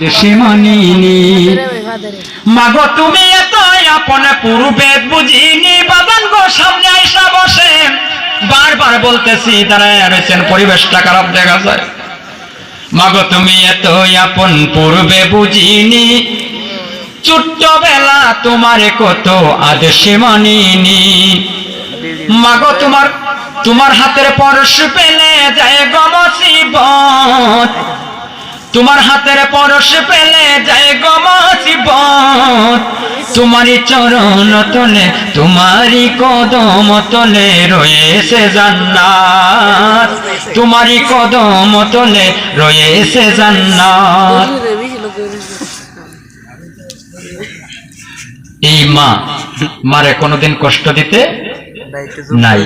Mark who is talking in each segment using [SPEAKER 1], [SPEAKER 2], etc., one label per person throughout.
[SPEAKER 1] দেশে মানিনি। মাগো তুমি এত আপনে পূর্বে বুঝিনি। বাদান গো সামনে আইসা বসে। বারবার বলতেছি দাঁড়ায় রয়েছেন পরিবেশটা খারাপ দেখা যায়। মাগো তুমি এত আপন পূর্বে বুঝিনি। ছোট্টবেলা তোমার কত আদেশে মানিনি। মাগো তোমার তোমার হাতের পরশ পেলে যায় গমসিবত তোমার হাতের পরশ পেলে যায় গমসিবত তোমারই চরণ তলে তোমারই কদম তলে রয়েছে জান্নাত। তোমারই কদম তলে রয়েছে জান্নাত। এই মা মারে কোনোদিন কষ্ট দিতে নাই।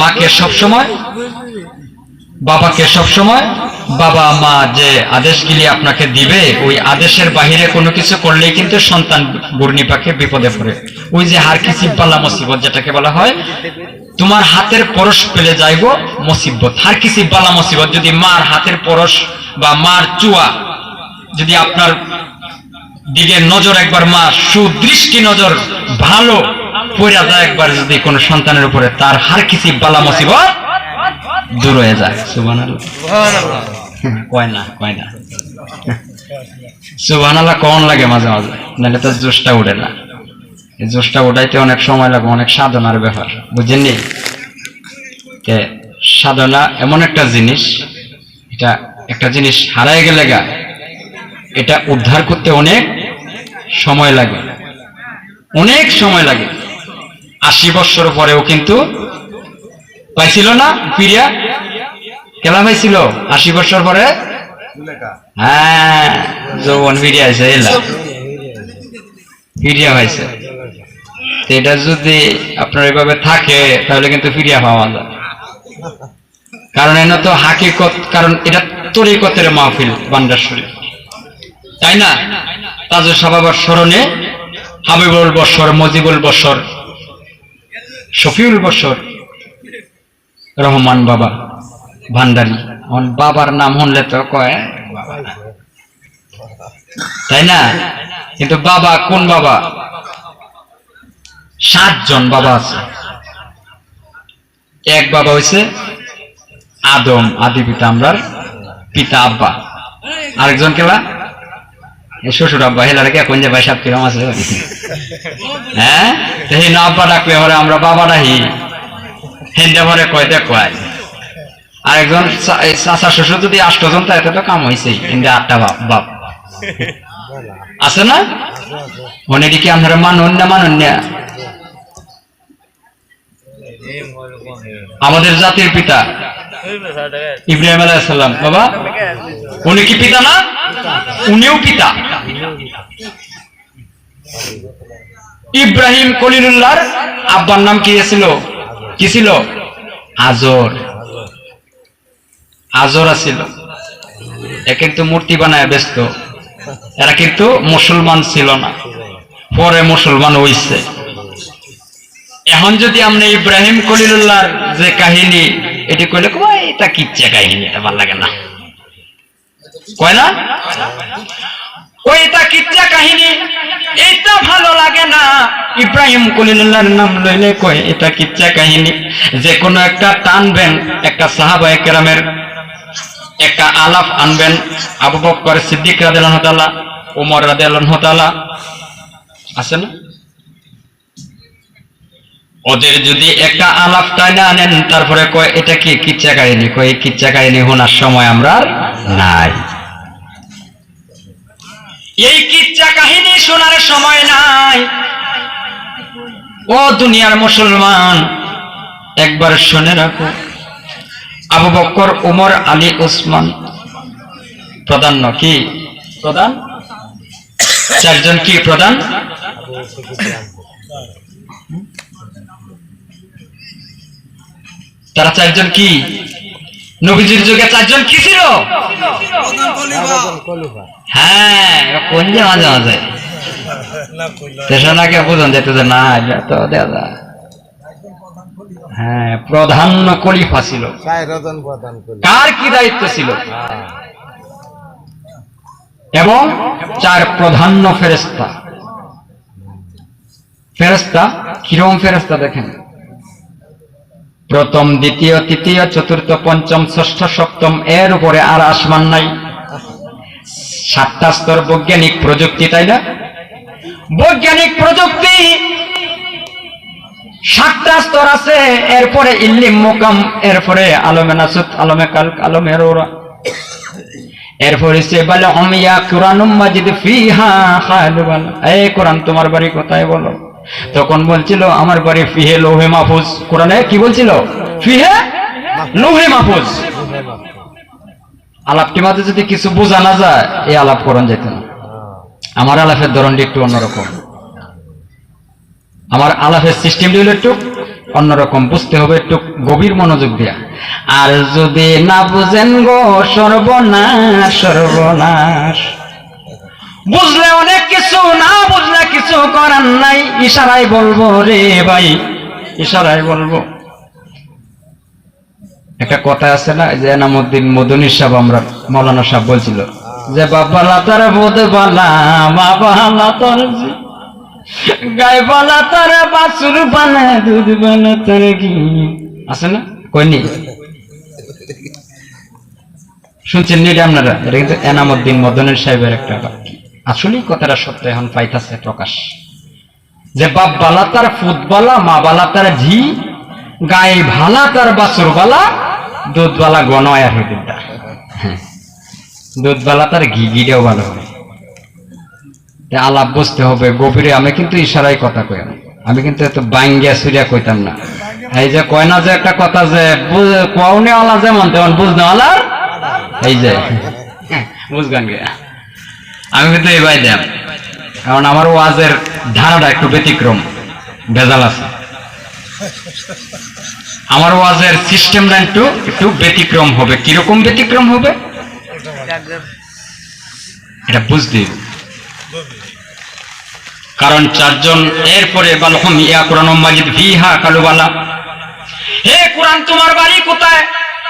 [SPEAKER 1] মাকে সবসময় বাবাকে সবসময়, বাবা, মা যে আদেশগুলি আপনাকে দিবে, ওই আদেশের বাহিরে কোনো কিছু করলেই কিন্তু সন্তান ঘূর্ণিপাকে বিপদে পড়ে। ওই যে হার কিসি পাল্লা মুসিবত যেটাকে বলা হয়, তোমার হাতের পরশ পেলে যাইব মুসিবত। হার কিসি বালা মুসিবত, যদি মার হাতের পরশ বা মার চুয়া যদি আপনার দিকে নজর একবার, মা সুদৃষ্টি নজর ভালো পড়া যায় একবার যদি কোনো সন্তানের উপরে, তার হার কিছু বালা মুসিবত দূর হয়ে যায়। সুবহানাল্লাহ। কয় না কয় না। সুবহানাল্লাহ কোন লাগে মাঝে মাঝে নাহলে তো জোশটা উঠে না। এই জোশটা উঠাইতে অনেক সময় লাগে অনেক সাধনার ব্যাপার বুঝেননি? সাধনা এমন একটা জিনিস এটা একটা জিনিস হারাই গেলে গা এটা উদ্ধার করতে অনেক সময় লাগে। অনেক সময় লাগে। আশি বৎসর পরেও কিন্তু পাইছিল না ফিরিয়া খেলা পাইছিল? আশি বছর পরে? হ্যাঁ যৌবন ফিরিয়া আছে এলা ফিরিয়া পাইছে এটা যদি আপনার এভাবে থাকে, তাহলে কিন্তু ফিরিয়া পাওয়া যায় কারণ এনে তো হাকিকত, কারণ এটা তরিকতের মাহফিল বান্ডার তাই না? তাজুল সাবাবার স্মরণে হাবিবুল বসর মজিবুল বসর শফিউল বসর রহমান বাবা, ভান্ডারি। আমার বাবার নাম শুনলে তো কয়, তাই না? কিন্তু বাবা কোন বাবা? সাতজন বাবা আছে। এক বাবা হয়েছে আদম, আদি পিতা আমরার পিতা আব্বা। আরেকজন কেলা শ্বশুর আব্বা, হেলার কে কোন যে ভাই সাত কিরম আছে? হ্যাঁ? আব্বা পরে আমরা বাবা ডাহি হেন্দে পরে কয় দেখ কয় আরেকজন চা- এই চাচা শ্বশুর যদি আষ্টজন তাই তো কাম হয়েছে কিন্তু আটটা বাপ বাপ। আছে না? মনে কি আপনারা মানুন না মানুন না? আমাদের জাতির পিতা। ইব্রাহিম আলাইসাল্লাম বাবা? উনি কি পিতা না? উনিও পিতা। ইব্রাহিম কলিলুল্লাহর আব্বার নাম কি ছিল কি ছিল? আজর আজর আছিল। এ কিন্তু মূর্তি বানায় ব্যস্ত। এরা কিন্তু মুসলমান ছিল না। পরে মুসলমান হইছে। এখন যদি আমরা ইব্রাহিম কলিলুল্লাহর যে কাহিনী, এটি কইলে এটা কিচ্ছা কাহিনী, এটা ভালো লাগে না। কয় না? ওই এটা কিচ্ছা কাহিনী। এটা ভালো লাগে না। ইব্রাহিম কলিলুল্লাহর নাম লইলে কয়, এটা কিচ্ছা কাহিনী? যে কোনো একটা টানবেন, একটা সাহাবা একরামের একটা আলাপ আনবেন। আবু বকর সিদ্দিক রাদিয়াল্লাহু তাআলা ওমর রাদিয়াল্লাহু তাআলা, আছে না? ওদের যদি একটা আলাপ টাইনা আনেন, তারপরে কয়, এটা কি কিচ্ছা কাহিনী? কয় কিচ্ছা কাহিনী শোনার সময় আমরা নাই এই কিচ্ছা কাহিনী শোনার সময় নাই। ও দুনিয়ার মুসলমান একবার শুনে রাখো। আবু বক্কর উমর আলী ওসমান প্রধান কি? প্রধান? চারজন কি প্রধান? তারা চারজন কি? নবীজির যুগে চারজন কি ছিল? হ্যাঁ কোন যে মাঝে মাঝে? তেসনাকে বুঝুন যেতে যে না এটা তো দাদা। হ্যাঁ প্রধান কলিফা ছিল।
[SPEAKER 2] করি
[SPEAKER 1] কি দায়িত্ব ছিল? এবং চার প্রধান্য ফেরেস্তা ফেরেস্তা কীরকম ফেরেস্তা দেখেন? প্রথম দ্বিতীয় তৃতীয় চতুর্থ পঞ্চম ষষ্ঠ সপ্তম এর উপরে আর আসমান নাই। সাতটা স্তর বৈজ্ঞানিক প্রযুক্তি তাই না? বৈজ্ঞানিক প্রযুক্তি সাতটা স্তর আছে, এরপরে ইল্লিম মোকাম, এরপরে আলমে নাসুত, আলমে কাল আলমে রোরা। এরপরে সে বলে অমিয়া কোরআনুম মাজিদ ফিহা খালুবাল এই কোরআন, তোমার বাড়ি কোথায় বলো? তখন বলছিল, আমার বাড়ি ফিহে লোহে মাহফুজ। কোরআনে কি বলছিল? ফিহে লোহে মাহফুজ। আলাপটি মাঝে যদি কিছু বোঝা না যায়, এই আলাপ করণ যেত না। আমার আলাপের ধরনটি একটু অন্যরকম। আমার আলাপের সিস্টেমটি হলো একটু অন্যরকম, বুঝতে হবে একটু গভীর মনোযোগ দেয়া। আর যদি না বুঝেন গো, সর্বনাশ সর্বনাশ। বুঝলে অনেক কিছু, না বুঝলে কিছু করার নাই। ইশারায় বলব রে ভাই, ইশারায় বলব। একটা কথা আছে না, যে এনামুদ্দিন মদনী সাহেব, আমরা মৌলানা সাহেব বলছিল যে বাবা লাতার বোধ বালা বাবা লাতার জি। গাই বালা তার বাসুর বানা, দুধ বানা তার ঘি আছে না? কইনি শুনছেন নি আপনারা? এটা কিন্তু এনামুদ্দিন মদনের সাহেবের একটা বাক্য। আসলেই কথাটা সত্য, এখন পাইতাছে প্রকাশ। যে বাপ বালা তার ফুট বালা, মা বালা তার ঝি গায়ে ভালা তার বাসুর বালা, দুধ বালা গনয় আর দুধটা দুধ বালা তার ঘি ঘিটাও ভালো হবে আলাপ বুঝতে হবে, গভীরে আমি কিন্তু ইশারায় কথা কই আমি কিন্তু এত বাঙ্গিয়া সুরিয়া কইতাম না। এই যে কয় না যে একটা কথা যে কওনেওয়ালা যেমন তেমন বুঝনেওয়ালার এই যে বুঝগান গে। আমি কিন্তু এই বাই দেম কারণ আমার ওয়াজের ধারাটা একটু ব্যতিক্রম, ভেজাল আছে। আমার ওয়াজের সিস্টেমটা একটু একটু ব্যতিক্রম হবে। কীরকম ব্যতিক্রম হবে? এটা হবে। কারণ চারজন এরপরে বালহম ইয়া কোরআন মাজিদ ফিহা কালুবালা। হে কোরআন তোমার বাড়ি কোথায়?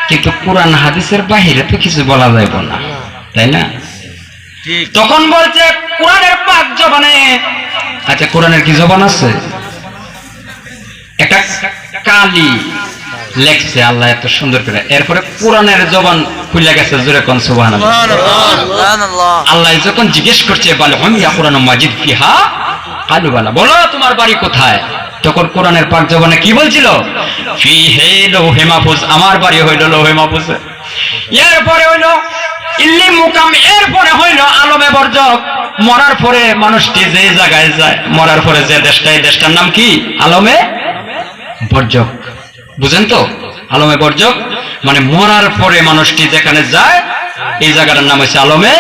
[SPEAKER 1] কিন্তু কোরআন হাদিসের বাহিরে তো কিছু বলা যাইব না তাই না? তখন বলছে কোরআনের পাক জবানে আচ্ছা কোরআনের কি জবান আছে? একটা কালি। লেখছে আল্লাহ এত সুন্দর করে। এরপরে কোরআনের জবান খুলে গেছে জোরে কোন সুবহানাল্লাহ। আল্লাহ যখন জিজ্ঞেস করছে বলে হম ইয়া কোরআন মাজিদ ফিহা? কালু বালা বলো তোমার বাড়ি কোথায়? তখন কোরআনের পাক জবানে কি বলছিল? ফি হে লোহে মাহফুজ আমার বাড়ি হইল লোহে মাহফুজ। এরপরে হইল ইল্লি মুকাম এরপরে হইল আলমে বর্জক। মরার পরে মানুষটি যে জায়গায় যায় মরার পরে যে দেশটা এই দেশটার নাম কি? আলমে বর্জক। বুঝেন তো? আলমে বর্জক মানে মরার পরে মানুষটি যেখানে যায়, এই জায়গাটার নাম হচ্ছে আলমে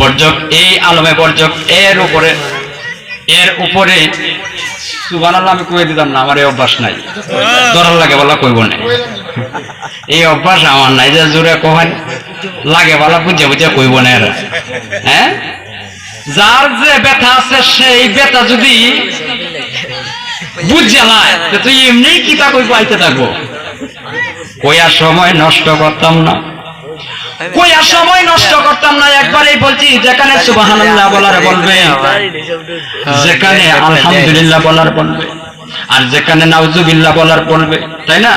[SPEAKER 1] বর্জক এই আলমে বর্জক এর উপরে এর উপরে আমি কয়ে দিতাম না, আমার এই অভ্যাস নাই। দরার লাগে বলা কইব না। এই অভ্যাস আমার নাই যে জোরে কহান, লাগে বলা বুঝে বুঝে কইব না এরা। হ্যাঁ? যার যে ব্যথা আছে, সেই ব্যথা যদি না তো তুই এমনি কি তা কই পাইতে থাকব? কইয়ার সময় নষ্ট করতাম না। কইয়ার সময় নষ্ট করতাম না, একবারই বলছি, যেখানে সুবহানাল্লাহ বলার বলবে, যেখানে আলহামদুলিল্লাহ বলার বলবে, আর যেখানে নাউজুবিল্লাহ বলার বলবে, তাই না?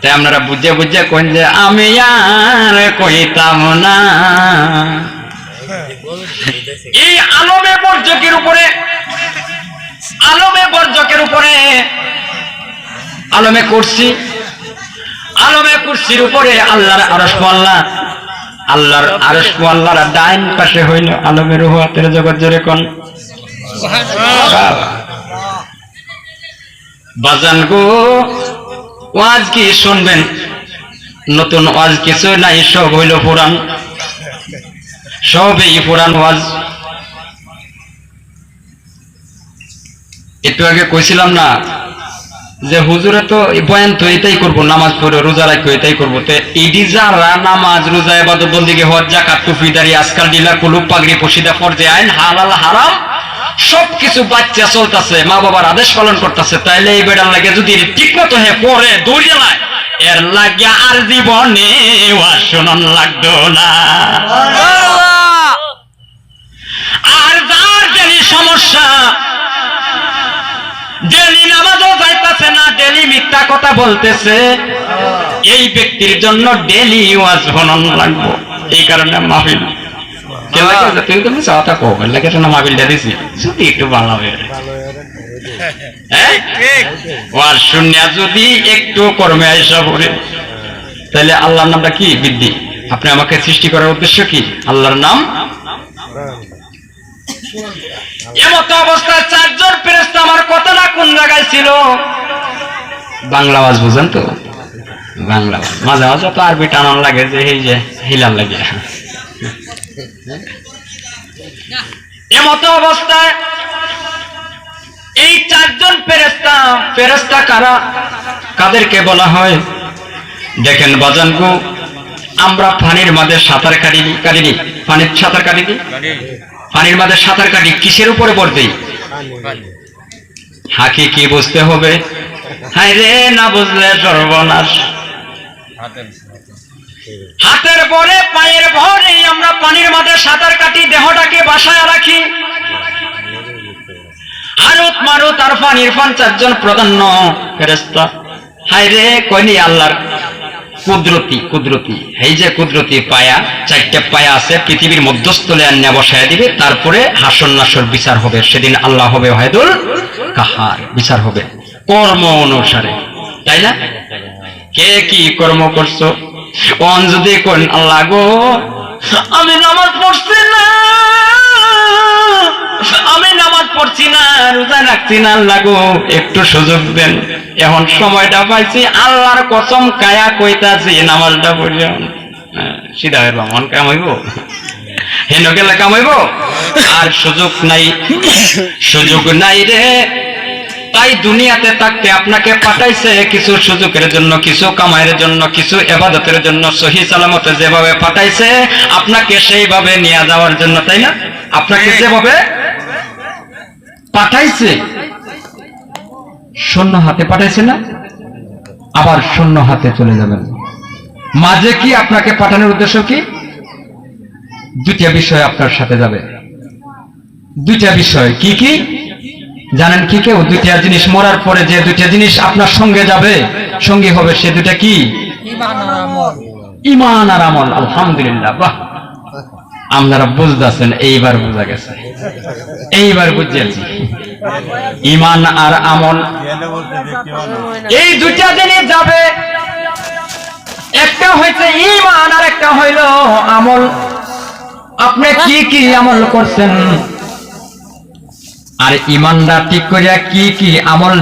[SPEAKER 1] তাই আপনারা বুঝে বুঝে কইন যে, আমি আর কইতাম না। এই আলমে বর্জকের উপরে আলমে বর্জকের উপরে। আলমে করছি আলমে কুরসির উপরে আল্লাহর আরশ আল্লাহ আল্লাহর আরশ আল্লাহর ডাইন পাশে হইল আলমের হাতের জগৎ জোরে কোন? বাজান গো, ওয়াজ কি শুনবেন? নতুন ওয়াজ কিছু নাই, সব হইল পুরাণ। সবই পুরাণ ওয়াজ। একটু আগে কইছিলাম না যে হুজুরে তো বয়ান তো এটাই করব নামাজ পড়ে রোজা রাখব এটাই করব। তো ইডি যারা নামাজ রোজা এবার তো বন্দিকে হজ্জা জাকাত টুপি দাড়ি আজকাল ডিলা কুলুপ পাগড়ি পশিদা ফরজে আইন হালাল হারাম সবকিছু বাচ্চা চলতেছে মা বাবার আদেশ পালন করতেছে। তাইলে এই বেড়ার লাগে যদি ঠিক মতো হ্যাঁ পরে দৌড়িয়ে লাগে এর লাগে আর জীবনে ওয়াসনন লাগতো না। আর যার জানি সমস্যা খালি মিথ্যা কথা বলতেছে। এই ব্যক্তির জন্য ডেলি ওয়াজ হনন লাগবো। এই কারণে মাহফিল। কে লাগে যে তুই তুমি চাওয়াটা কো লাগে না মাহফিলটা দিছি। যদি একটু ভালো হবে হ্যাঁ ওয়াজ শুনিয়া যদি একটু কর্মে আইসা পড়ে তাহলে আল্লাহর নামটা কি বৃদ্ধি? আপনি আমাকে সৃষ্টি করার উদ্দেশ্য কি? আল্লাহর নাম? এমত অবস্থায় চারজন ফেরেস্তা আমার কথাটা কোন জায়গায় ছিল? বাংলা আওয়াজ বুঝেন তো? বাংলা। মাঝে মাঝে তো আরবি টানান লাগে যে এই যে হিলান লাগে এমত অবস্থায় এই চারজন ফেরেস্তা ফেরেস্তা কারা? কাদেরকে বলা হয়? দেখেন বাজানগু আমরা পানির মাঝে সাঁতার কাটিনি কাটিনি। পানির সাঁতার কাটিনি? পানির মাঝে সাঁতার কাটি কিসের উপরে পড়তেই হাকি কি বুঝতে হবে? হাই রে না বুঝলে সর্বনাশ। হাতের পরে পায়ের ভরে আমরা পানির মাঝে সাঁতার কাটি দেহটাকে বাসায় রাখি। হারুত মারুত আর ফান ইরফান চারজন প্রাধান্য ফেরেস্তা হাই রে কইনি আল্লাহর কুদরতি কুদরতি। এই যে কুদরতি পায়া চারটা পায়া আছে পৃথিবীর মধ্যস্থলে আন্যা বসায় দিবে তারপরে হাসন নাসর বিচার হবে সেদিন আল্লাহ হবে হায়দুল কাহার? বিচার হবে। কর্ম অনুসারে। তাই না? কে কি কর্ম করছ? অন যদি কোন আল্লাহ গো, আমি নামাজ পড়ছি না। আমি নামাজ পড়ছি না, রোজা রাখছি না, আল্লাহ গো, একটু সুযোগ দেন। এখন সময়টা পাইছি, আল্লাহর কসম কায়া কইতাছি, নামাজটা পড়ি সিধা হইব, মন কামাইব হেন গেলে কামাইব আর সুযোগ নাই। সুযোগ নাই রে। তাই দুনিয়াতে থাকতে আপনাকে পাঠাইছে কিছু সুযোগের জন্য কিছু কামাইয়ের জন্য কিছু এবাদতের জন্য সহি সালামতে যেভাবে পাঠাইছে আপনাকে সেইভাবে নিয়ে যাওয়ার জন্য তাই না? আপনাকে যেভাবে পাঠাইছে শূন্য হাতে পাঠাইছে না? আবার শূন্য হাতে চলে যাবেন। মাঝে কি আপনাকে পাঠানোর উদ্দেশ্য কি? দুইটা বিষয় আপনার সাথে যাবে। দুইটা বিষয় কি কি? জানেন কি কেউ? দুইটা জিনিস মরার পরে যে দুইটা জিনিস আপনার সঙ্গে যাবে, সঙ্গী হবে, সে দুইটা কি? ইমান আর আমল। আলহামদুলিল্লাহ, বাহ। আপনারা বুঝতেছেন, এইবার বোঝা গেছে। এইবার বুঝেছি ইমান আর আমল। এই দুইটা জিনিস যাবে। একটা হয়েছে ইমান আর একটা হইল আমল। আপনি কি কি আমল করছেন? আর ইমানদার ঠিক করিয়া কি কি আমল